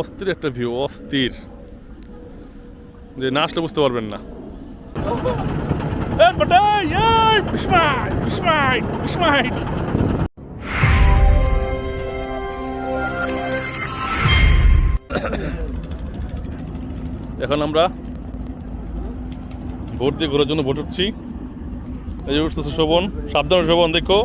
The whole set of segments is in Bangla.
অস্থির একটা ভিউ অস্থির। যে না আসলে বুঝতে পারবেন না। এখন আমরা ভোট দিয়ে ঘোরার জন্য ভোট উঠছি। এই যে উঠতেছে শোভন সাবধানে শোভন দেখো।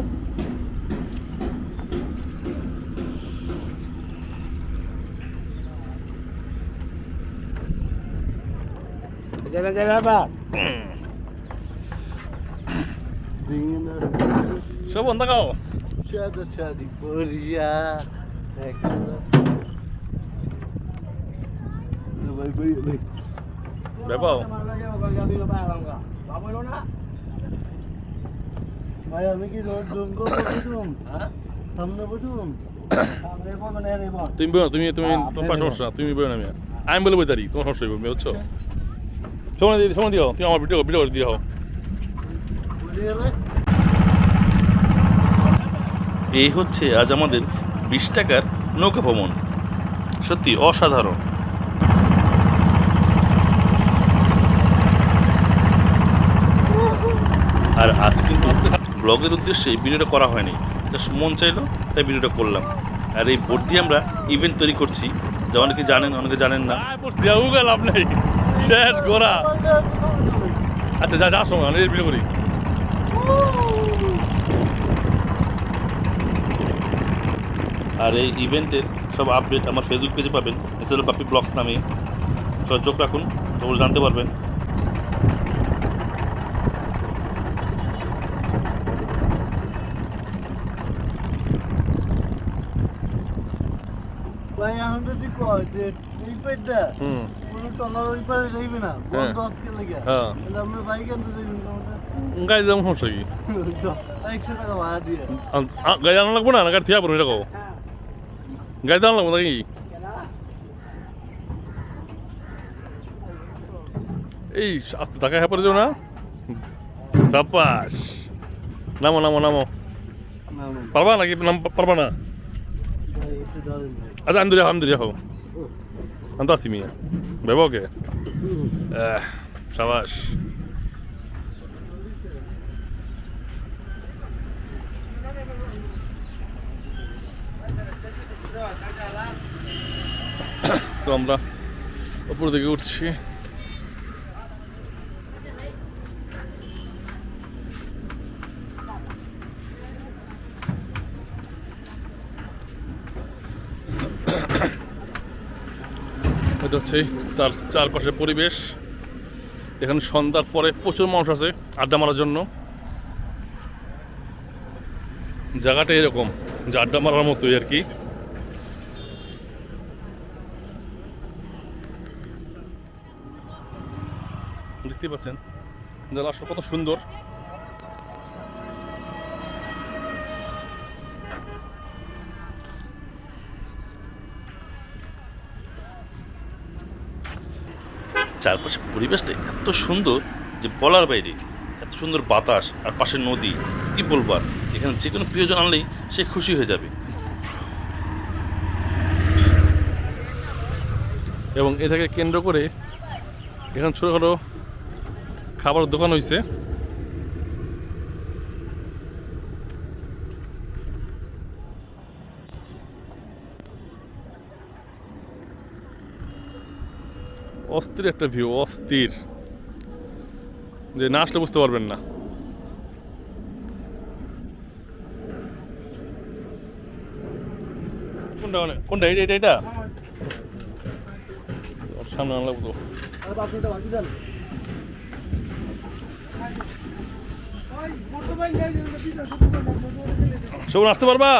যাবে আবার। শোভন দেখাও। একলা। ভাই আমি কি রোড জুম করব বুঝুম সামনে বুঝুম তুমি বলো তুমি তুমি তোমার পাশে বসো না, তুমি বলো না আমি আমি বলে বইতারি তোমার সমস্যা হইব বুঝছ? সময় দিয়ে সময় দিও তুমি আমার ভিডিও ভিডিও করে দিও। এই হচ্ছে আজ আমাদের বিশ টাকার নৌকা ভ্রমণ। সত্যি অসাধারণ। আর আজ কিন্তু ব্লগের উদ্দেশ্যে ভিডিওটা করা হয়নি। জাস্ট মন চাইলো তাই ভিডিওটা করলাম। আর এই বোর্ড দিয়ে আমরা ইভেন্ট তৈরি করছি। যা অনেকে জানেন অনেকে জানেন না। লাভ নেই শেষ গোড়া। আচ্ছা যা যা সময় আমি ভিডিও করি। আর এই ইভেন্টের সব আপডেট আমার ফেসবুক পেজে পাবেন। এল বাপি ব্লগস নামে। সবাই চোখ রাখুন সবাই জানতে পারবেন। ভাই এখন যদি কয় যে এই পেটটা কোনো টলার ওই পারে যাইবে না হ্যাঁ। বন্ধ আজকে লেগে। হ্যাঁ। তাহলে আমরা বাইক আনতে যাইবেন গাড়ি যেমন সমস্যা কি? একশো টাকা ভাড়া দিয়ে। গাড়ি আনা লাগবো না? গাড়ি থিয়া পড়বে এটা কও। গাড়ি আনা লাগবো নাকি? এই আস্তে টাকা হ্যাঁ পড়ে যাও না। চাপাস নামো নামো। নামো। পারবা নাকি? নাম পারবা না ভাই একটু ধরেন ভাই আচ্ছা আমি দূরে আমি দূরে হও। আমি আসি মিয়া। ভেবো কে? আহ, সাবাস। তো আমরা উপর দিকে উঠছি। এটা হচ্ছে তার চারপাশের পরিবেশ। এখানে সন্ধ্যার পরে প্রচুর মানুষ আছে আড্ডা মারার জন্য। জায়গাটা এরকম, যে আড্ডা মারার মতোই আর কি। দেখতে পাচ্ছেন জেলা আসলে কত সুন্দর। চারপাশের পরিবেশটা এত সুন্দর যে বলার বাইরে, এত সুন্দর বাতাস আর পাশে নদী, কি বলব আর? এখানে যে কোনো প্রিয়জন আনলেই সে খুশি হয়ে যাবে। এবং এটাকে কেন্দ্র করে এখানে ছোটোখাটো খাবার দোকান হয়েছে অস্থির একটা ভিউ অস্থির। যে না আসলে বুঝতে পারবেন না। কোনটা মানে কোনটা এটা এটা সামনে আনলাম তো শোভন পারবা?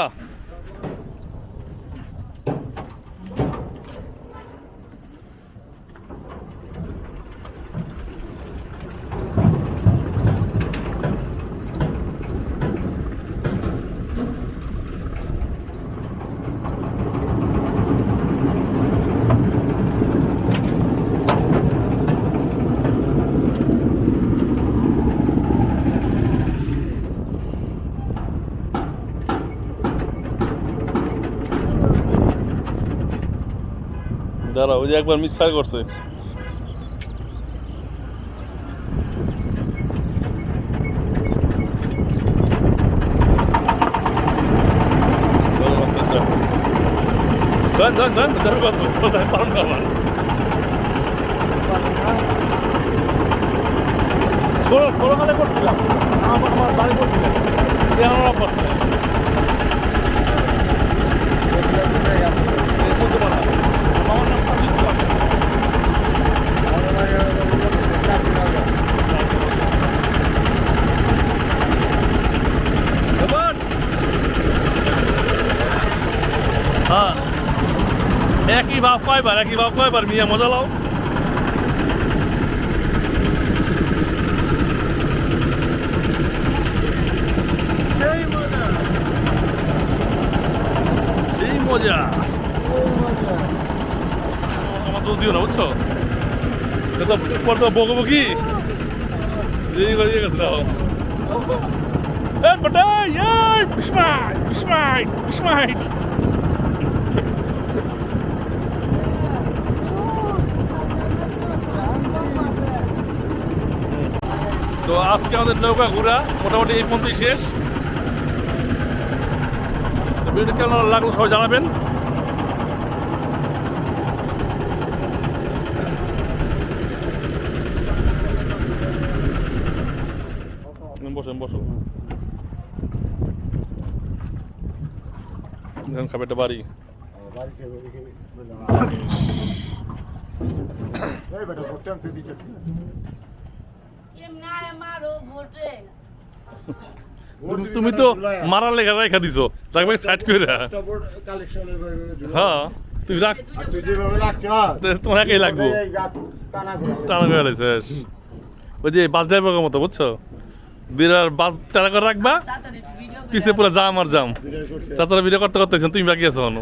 দাঁড়া ওই যে একবার মিস ফায়ার করছে Dön কালে করছিলাম। আমার বাড়ি করছিলাম নেই। এই বলতে পারা। আমার নাম সাজিদ ইসলাম। এবার। হ্যাঁ একই ভাব কয়বার একই ভাব কয়বার মিয়া মজা লাও। সেই মজা। আমার দিও না বুঝছ? বকবো কি গেছে দাও। আজকে আমাদের নৌকা ঘোরা মোটামুটি এই পর্যন্তই শেষ তো ভিডিওটা কেমন লাগল সবাই জানাবেন বসেন বসো এখানে খাবে একটা বাড়ি বাড়ি খেয়ে বাড়ি খেয়ে এই বেটা ভোটটা তুই দিচ্ছিস এমনি মারো ভোটে তুমি- তুমি তো মারার লেখা রেখা দিছো। রাখবে সাইড করে কালেকশনের হ্যাঁ তুমি রাখ। আর তুই যেভাবে লাগছ তো- তোমার একাই লাগবো। টানা করে ওই যে বাস ড্রাইভারের মতো বুঝছ? বিরার বাস টানা করে রাখবা তাড়াতাড়ি একটু ভিডিও পিছে পুরো জাম আর জাম। চাচারা ভিডিও করতে করতেছেন তুমি বাকি আছো